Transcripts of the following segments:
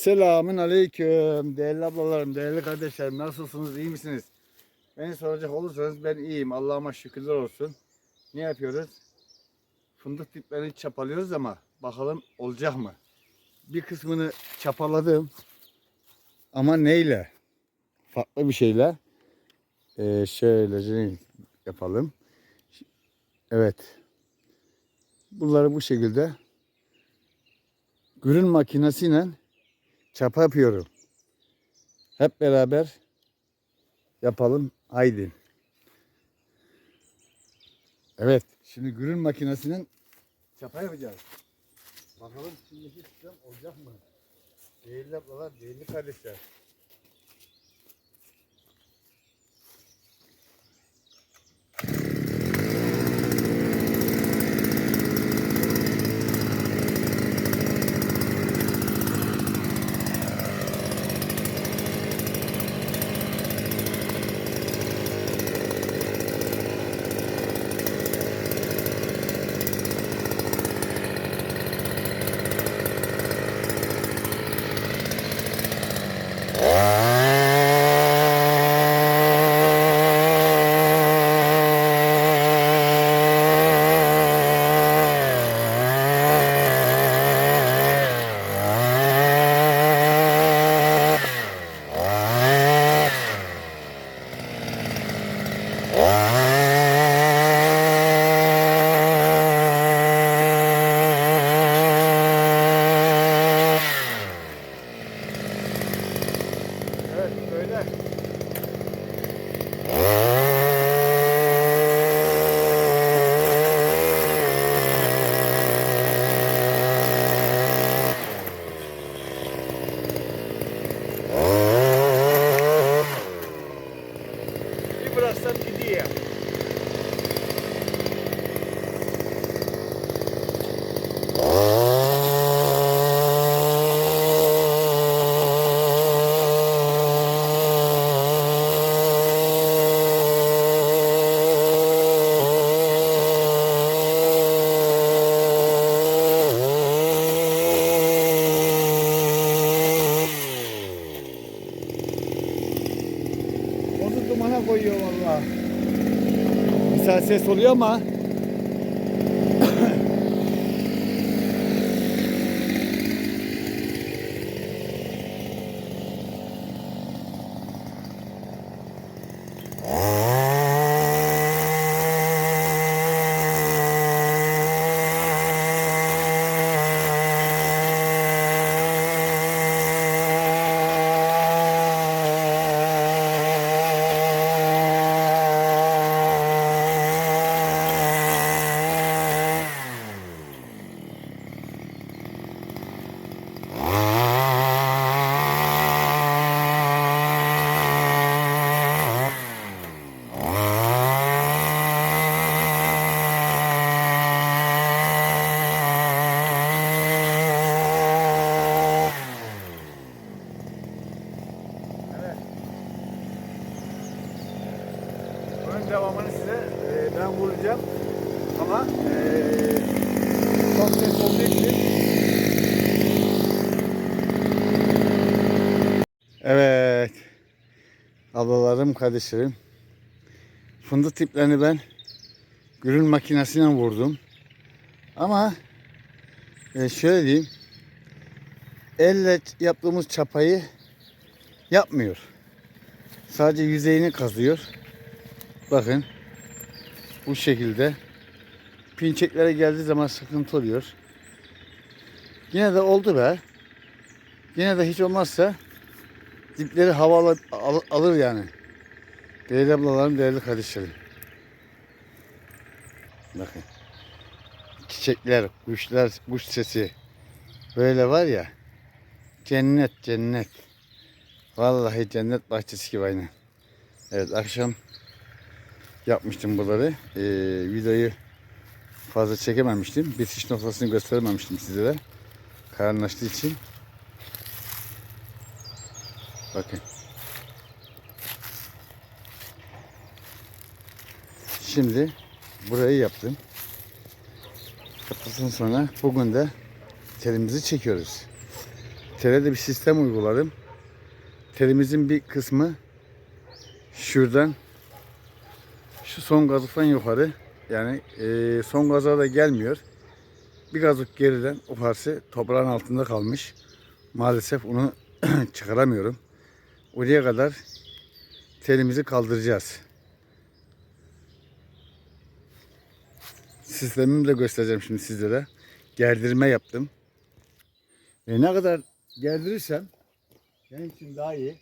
Selamün aleyküm. Değerli ablalarım, değerli kardeşlerim. Nasılsınız, iyi misiniz? Beni soracak olursanız ben iyiyim. Allah'ıma şükürler olsun. Ne yapıyoruz? Fındık diplerini çapalıyoruz ama bakalım olacak mı? Bir kısmını çapaladım. Ama neyle? Farklı bir şeyle. Ee, şöyle yapalım. Evet. Bunları bu şekilde gürün makinesiyle çapa yapıyorum. Hep beraber yapalım. Haydi. Evet. Şimdi gürün makinesinin çapa yapacağız. Bakalım şimdiki sistem olacak mı? Değerli ablalar, değerli kardeşler. Ses oluyor ama. Evet. Bunun devamını size e, ben vuracağım. Ama e, çok ses olduğu için Evet. Ablalarım, kardeşlerim. Fındık tiplerini ben gürün makinesiyle vurdum. Ama e, şöyle diyeyim. Elle yaptığımız çapayı yapmıyor. Sadece yüzeyini kazıyor. Bakın. Bu şekilde. Pinçeklere geldiği zaman sıkıntı oluyor. Yine de oldu be. Yine de hiç olmazsa dipleri hava al- al- alır yani. Değerli ablalarım, değerli kardeşlerim. Bakın. Çiçekler, kuşlar, kuş sesi. Böyle var ya. Cennet, cennet. Vallahi cennet bahçesi gibi aynı. Evet akşam yapmıştım bunları. Ee, videoyu fazla çekememiştim. Bitiş noktasını gösterememiştim sizlere. Karanlaştığı için. Bakın. Şimdi burayı yaptım. Yaptıktan sonra bugün de telimizi çekiyoruz. tele bir sistem uyguladım. Telimizin bir kısmı şuradan şu son gazıktan yukarı yani e, son gaza da gelmiyor. Bir gazık geriden o parça toprağın altında kalmış. Maalesef onu çıkaramıyorum. Oraya kadar telimizi kaldıracağız. Sistemimi de göstereceğim şimdi sizlere. Gerdirme yaptım. Ve ne kadar gerdirirsem benim için daha iyi.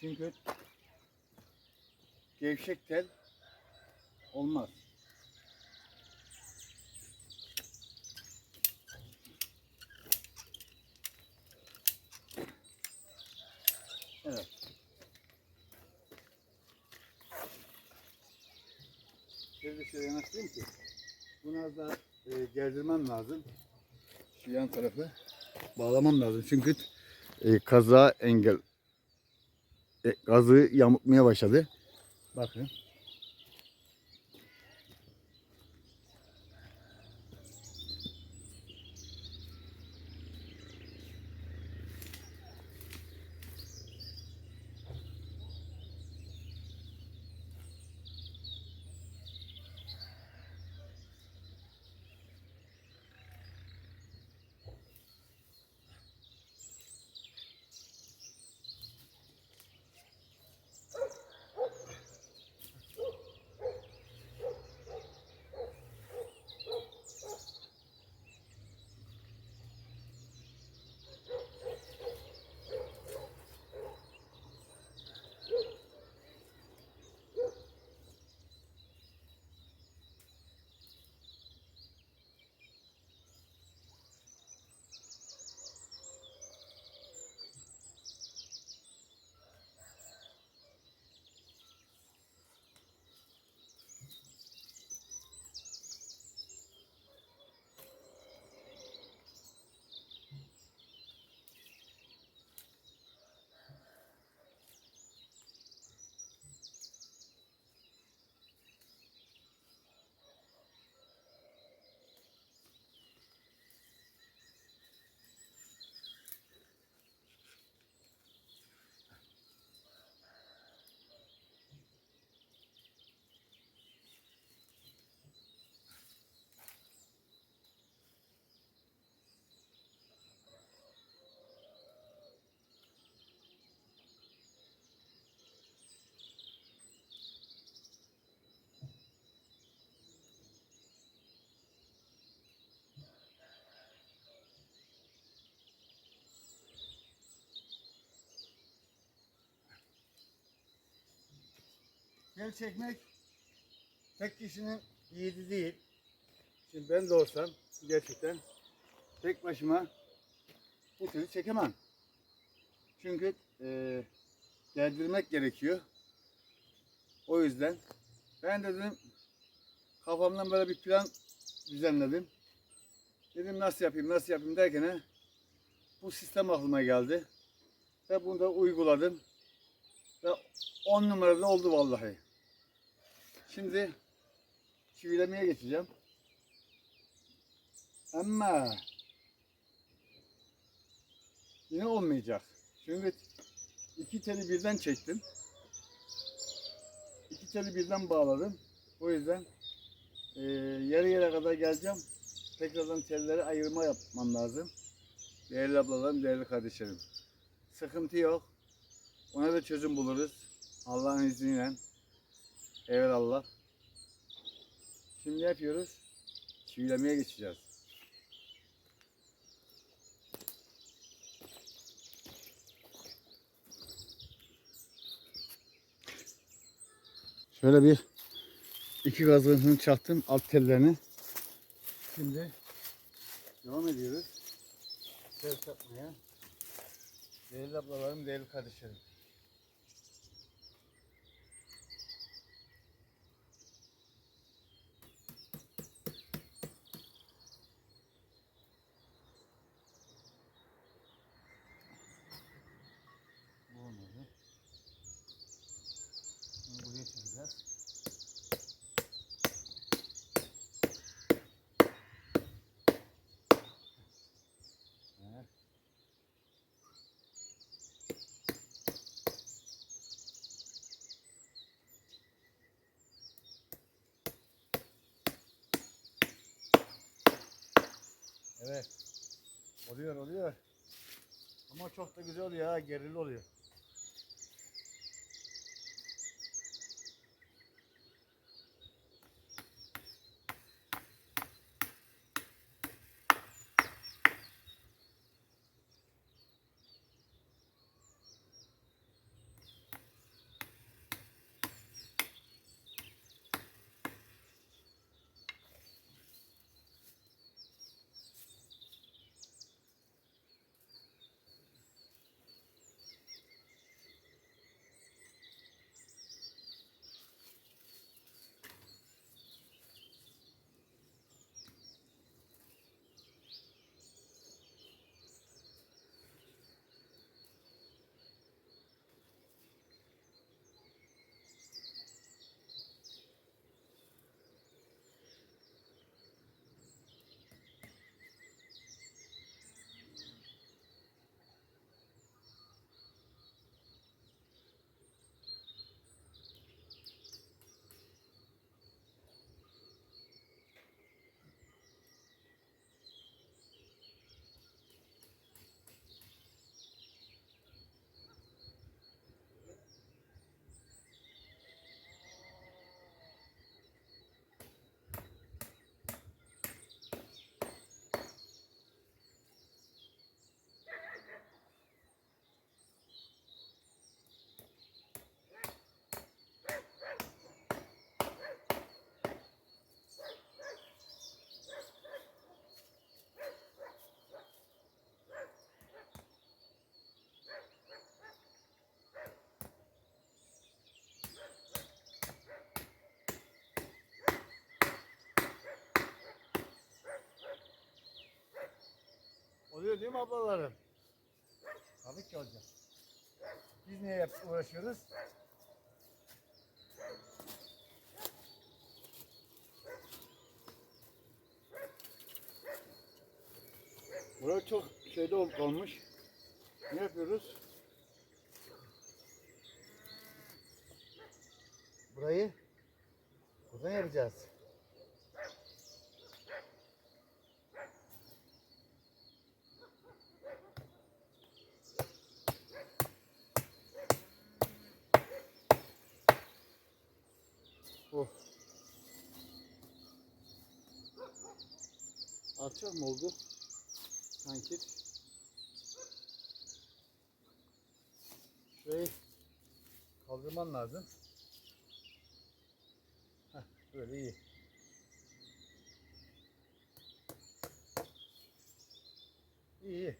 Çünkü gevşek tel olmaz. Evet. Şöyle şöyle yanaştırayım ki bunu daha e, gerdirmem lazım. Şu yan tarafı bağlamam lazım. Çünkü e, kaza engel e, gazı yamutmaya başladı. Bakın. Tel çekmek tek kişinin yiğidi değil. Şimdi ben de olsam gerçekten tek başıma bu teli çekemem. Çünkü e, gerdirmek gerekiyor. O yüzden ben dedim kafamdan böyle bir plan düzenledim. Dedim nasıl yapayım nasıl yapayım derken bu sistem aklıma geldi. Ve bunu da uyguladım. Ve 10 numaralı oldu vallahi. Şimdi çivilemeye geçeceğim. Ama yine olmayacak. Çünkü iki teli birden çektim. İki teli birden bağladım. O yüzden e, yarı yere kadar geleceğim. Tekrardan telleri ayırma yapmam lazım. Değerli ablalarım, değerli kardeşlerim. Sıkıntı yok. Ona da çözüm buluruz. Allah'ın izniyle. Eyvallah. Şimdi ne yapıyoruz? Çivilemeye geçeceğiz. Şöyle bir iki gazını çaktım alt tellerini. Şimdi devam ediyoruz. Tel çakmaya. Değerli ablalarım, değerli kardeşlerim. Bu olmadı. Bunu buraya çekeceğiz. Evet. Evet. Oluyor oluyor. Ama çok da güzel oluyor ha. Gerili oluyor. Mi ablalarım? Tabii ki olacak. Biz niye uğraşıyoruz? Burası çok şeyde ol- olmuş. Ne yapıyoruz? Burayı buradan yapacağız. Oh. Alçak mı oldu? Sanki. Şurayı kaldırman lazım. Heh, böyle. İyi. iyi.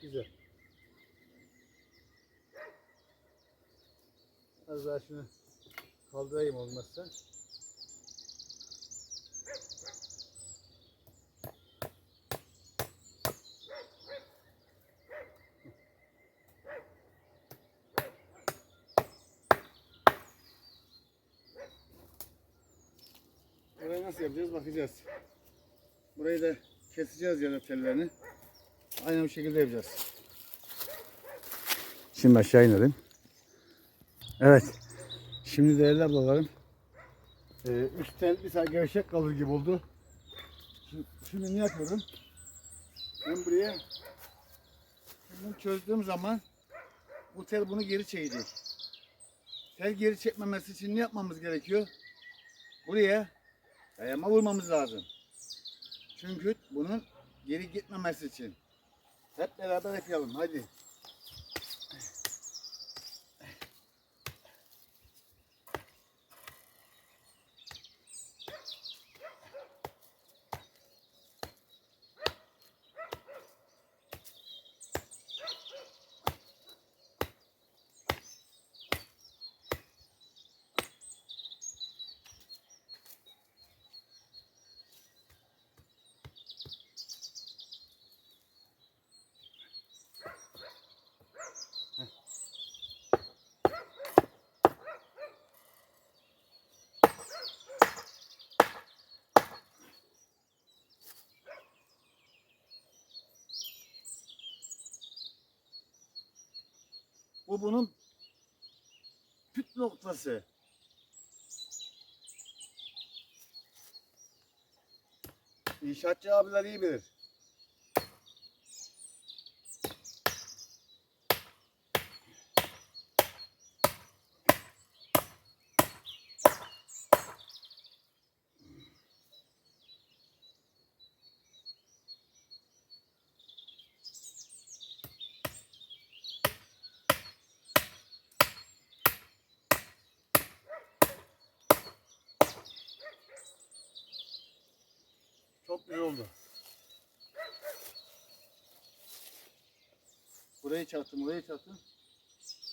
Güzel. Az daha şunu kaldırayım olmazsa. Burayı nasıl yapacağız bakacağız. Burayı da keseceğiz ya da tellerini. Aynı bu şekilde yapacağız. Şimdi aşağı inelim. Evet. Şimdi değerli ablalarım. E, üst tel bir saat gevşek kalır gibi oldu. Şimdi, şimdi ne yapıyorum? Ben buraya bunu çözdüğüm zaman bu tel bunu geri çekecek. Tel geri çekmemesi için ne yapmamız gerekiyor? Buraya dayama vurmamız lazım. Çünkü bunun geri gitmemesi için. Hep beraber yapalım hadi. Bu bunun püt noktası. İnşaatçı abiler iyi bilir. Oldu. Burayı çaktım, burayı çaktım.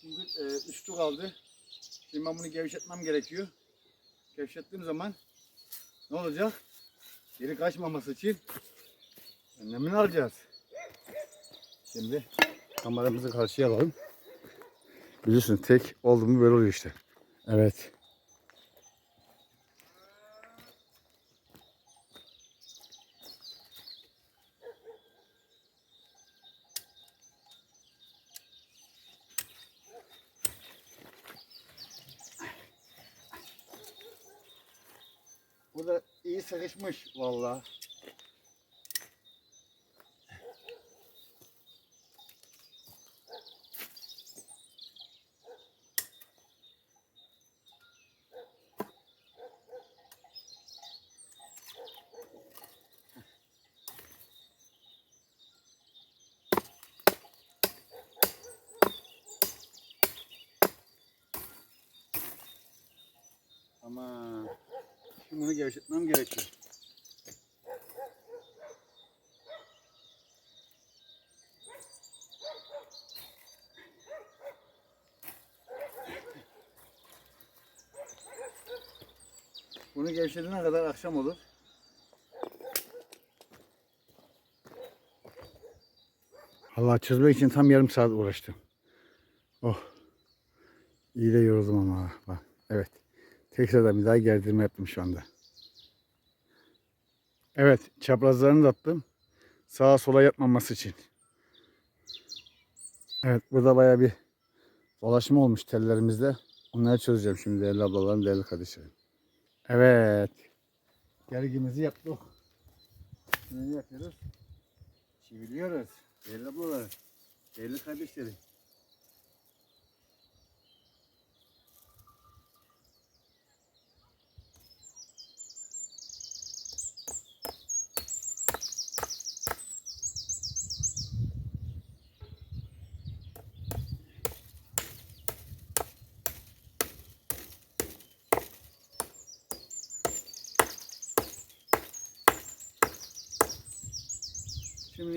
Şimdi e, üstü kaldı. Şimdi ben bunu gevşetmem gerekiyor. Gevşettiğim zaman ne olacak? Geri kaçmaması için önlemini alacağız. Şimdi kameramızı karşıya alalım. Biliyorsun tek oldu mu böyle oluyor işte. Evet. Burada iyi sıkışmış vallahi. Ama şimdi bunu gevşetmem gerekiyor. Bunu gevşediğine kadar akşam olur. Allah çözmek için tam yarım saat uğraştım. Oh. İyi de yoruldum ama. Bak. Evet. Tekrardan bir daha gerdirme yaptım şu anda. Evet. Çaprazlarını da attım. Sağa sola yatmaması için. Evet. Burada baya bir dolaşma olmuş tellerimizde. Onları çözeceğim şimdi değerli ablalarım, değerli kardeşlerim. Evet. Gergimizi yaptık. Ne yapıyoruz? Çiviliyoruz. Değerli ablalarım, değerli kardeşlerim.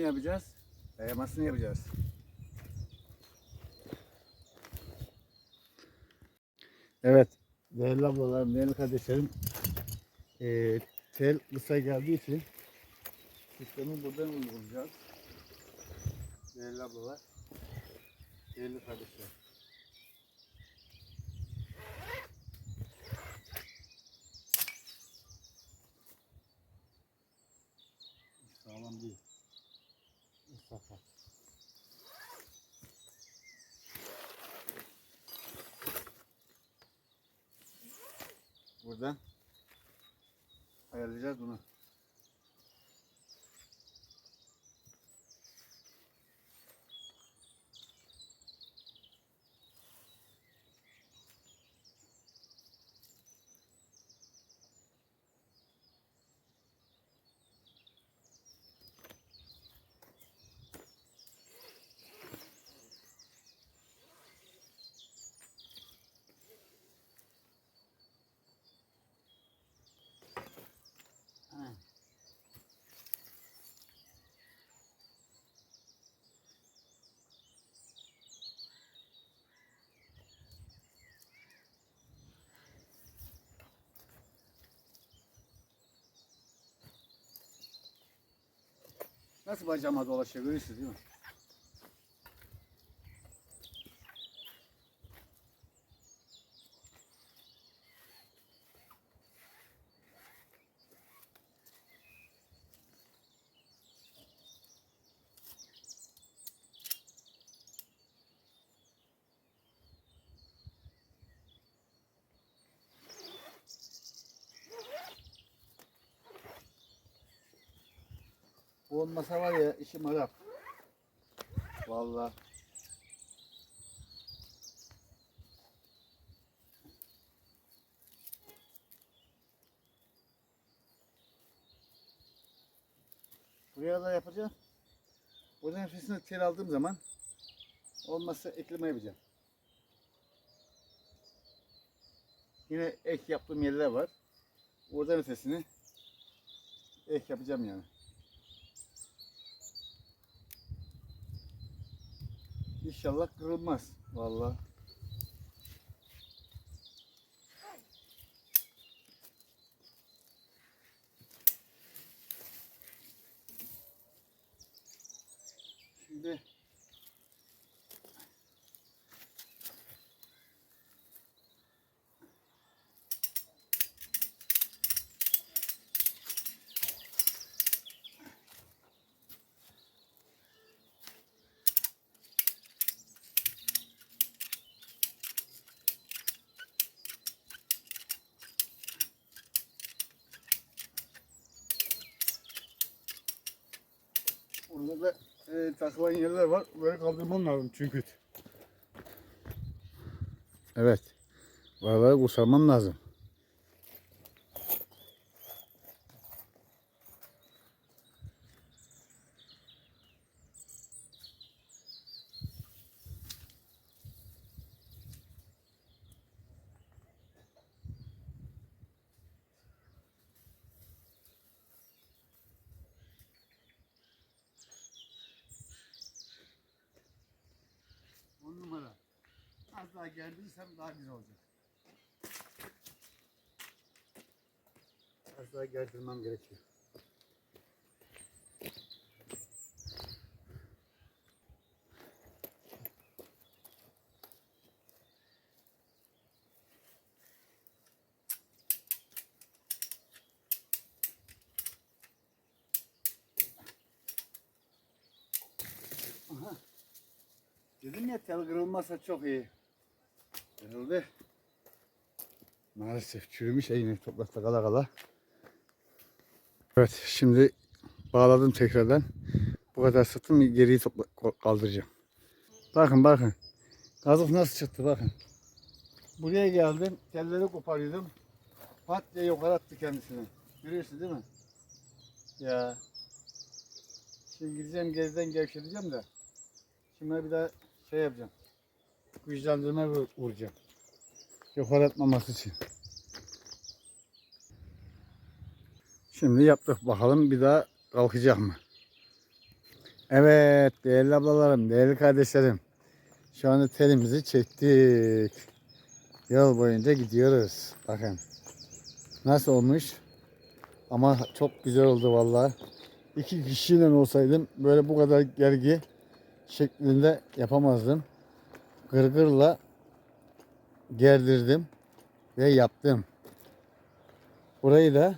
Yapacağız? Dayamasını yapacağız. Evet. Değerli ablalarım, değerli kardeşlerim. Eee tel kısa geldiği için sistemi buradan uygulayacağız. Değerli ablalar, değerli kardeşler. Buradan ayarlayacağız bunu. Nasıl bacağıma dolaşıyor görüyorsunuz değil mi? Olmasa var ya işim harap. Vallahi. Buraya da yapacağım. Bu nefesini tel aldığım zaman olmazsa ekleme yapacağım. Yine ek yaptığım yerler var. Orada ötesini ek yapacağım yani. İnşallah kırılmaz. Vallahi. Şimdi Burada da e, takılan yerler var. Böyle kaldırmam lazım çünkü. Evet. Vallahi kurtarmam lazım. Daha geldiysem daha güzel olacak. Az daha gerdirmem gerekiyor. Aha. Dedim ya tel kırılmazsa çok iyi. Kırıldı. Maalesef çürümüş yine toprakta kala kala. Evet şimdi bağladım tekrardan. Bu kadar sıktım geriyi topla kaldıracağım. Bakın bakın. Kazık nasıl çıktı bakın. Buraya geldim. Telleri koparıyordum. Pat diye yukarı attı kendisini. Görüyorsun değil mi? Ya. Şimdi gideceğim geriden gevşeteceğim de. Şimdi bir daha şey yapacağım. Vur- vuracağım. Yukarı atmaması için. Şimdi yaptık bakalım bir daha kalkacak mı? Evet değerli ablalarım, değerli kardeşlerim. Şu anda telimizi çektik. Yol boyunca gidiyoruz. Bakın. Nasıl olmuş? Ama çok güzel oldu vallahi. İki kişiyle olsaydım böyle bu kadar gergi şeklinde yapamazdım. Gırgırla gerdirdim ve yaptım. Burayı da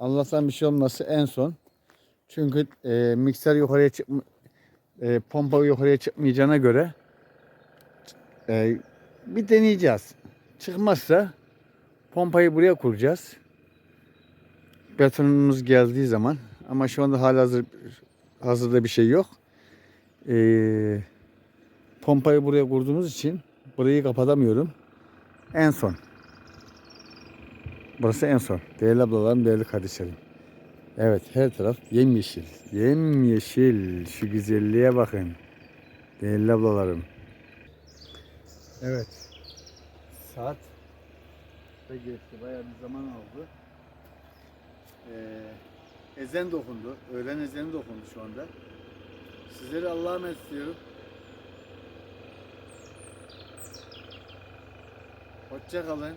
Allah'tan bir şey olması en son. Çünkü e, mikser yukarıya çık e, pompa yukarıya çıkmayacağına göre e, bir deneyeceğiz. Çıkmazsa pompayı buraya kuracağız. Betonumuz geldiği zaman ama şu anda hala hazır hazırda bir şey yok. Ee, pompayı buraya kurduğumuz için burayı kapatamıyorum. En son. Burası en son. Değerli ablalarım, değerli kardeşlerim. Evet her taraf yemyeşil. Yemyeşil. Şu güzelliğe bakın. Değerli ablalarım. Evet. Saat da geçti. Bayağı bir zaman oldu. Ee, ezen dokundu. Öğlen ezeni dokundu şu anda. Sizleri Allah'a emanet ediyorum. Hoşça kalın.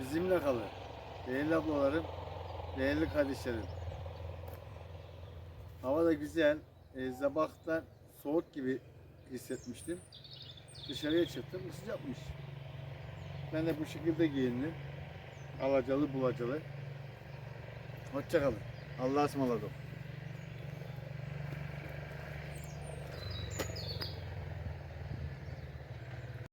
Bizimle kalın. Değerli ablalarım, değerli kardeşlerim. Hava da güzel. E, soğuk gibi hissetmiştim. Dışarıya çıktım, sıcakmış. Ben de bu şekilde giyindim. Alacalı bulacalı. Hoşça kalın. Allah'a ısmarladık.